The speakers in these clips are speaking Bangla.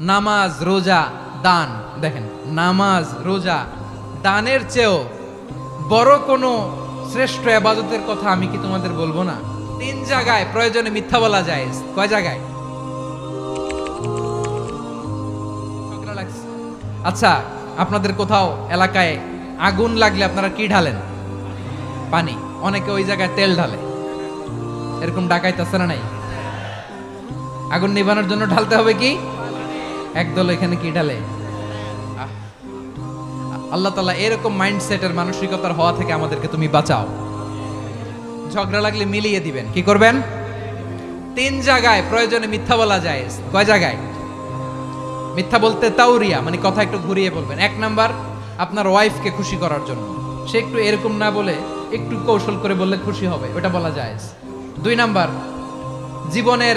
নামাজ, রোজা, দান। দেখেন, নামাজ, রোজা, দানের চেয়েও বড় কোনো শ্রেষ্ঠ আবাদতের কথা আমি কি তোমাদের বলব না? তিন জায়গায় প্রয়োজনে মিথ্যা বলা যায়। কয় জায়গায়। আচ্ছা আপনাদের কোথাও এলাকায় আগুন লাগলে আপনারা কি ঢালেন? পানি। অনেকে ওই জায়গায় তেল ঢালে। এরকম ডাকাইতেছে না নাই? আগুন নিবানোর জন্য ঢালতে হবে কি? একদল এখানে কি ঢালে? আহ। আল্লাহ তালা এরকম মাইন্ডসেটের মানসিকতার হওয়া থেকে আমাদেরকে তুমি বাঁচাও। ঝগড়া লাগলে মিলিয়ে দিবেন। কি করবেন? তিন জায়গায় প্রয়োজনে মিথ্যা বলা যায়। কয় জায়গায়? মিথ্যা বলতে তাউরিয়া মানে কথা একটু ঘুরিয়ে বলবেন। এক নাম্বার আপনার ওয়াইফকে খুশি করার জন্য। সে একটু এরকম না বলে একটু কৌশল করে বললে খুশি হবে ওটা বলা যায়। দুই নাম্বার জীবনের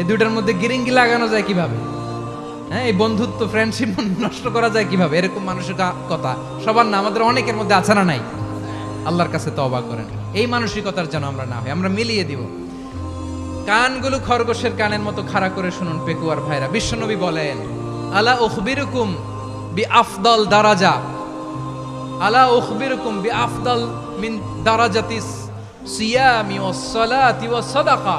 এই দুইটার মধ্যে গিরিঙ্গি লাগানো যায় কীভাবে? হ্যাঁ এই বন্ধুত্ব ফ্রেন্ডশিপ নষ্ট করা যায় কীভাবে? এরকম মানুষের কথা। সবার না, আমাদের অনেকের মধ্যে আছে না নাই? আল্লাহর কাছে তো অবাক করেন। এই মানসিকতার যেন আমরা না হই, আমরা মিলিয়ে দিব। কানগুলো খরগোশের কানের মতো খাড়া করে শুনুন, পেকুয়ার ভাইরা। বিশ্বনবী বলেন, আলা উখবিরুকুম বি আফদল দারাজা। আলা উখবিরুকুম বি আফদল মিন দারাজাতিস সিয়ামি ওয়াস সালাতি ওয়াস সাদাকা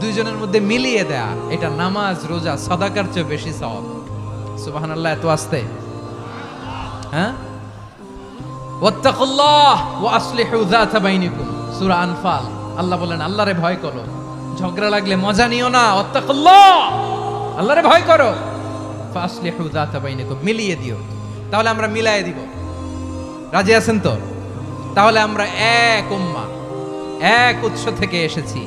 দুইজনের মধ্যে মিলিয়ে দেয়া, এটা নামাজ, রোজা, সদাকার চেয়ে বেশি সওয়াব। সুবহানাল্লাহ, এত আসতে? হ্যাঁ? ওয়াত্তাকুল্লাহ ওয়া আসলিহু যাতা আল্লাহ বলেন, আল্লাহরে ভয় করো। ঝগড়া লাগলে মজা নিও না, ওয়াত্তাকুল্লাহ! আল্লাহরে ভয় করো। ফাসলিহু যাতা বাইনিকুম, মিলিয়ে দিও। তাহলে আমরা মিলায়ে দিব। রাজি আছেন তো? তাহলে আমরা এক উম্মা, এক উৎস থেকে এসেছি।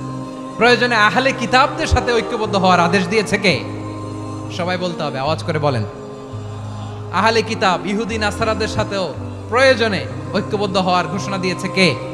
প্রয়োজনে আহলে কিতাবদের সাথে ঐক্যবদ্ধ হওয়ার আদেশ দিয়েছে কে? সবাই বলতে হবে, আওয়াজ করে বলেন। আহলে কিতাব, ইহুদি, নাসারাদের সাথেও প্রয়োজনে ঐক্যবদ্ধ হওয়ার ঘোষণা দিয়েছে কে?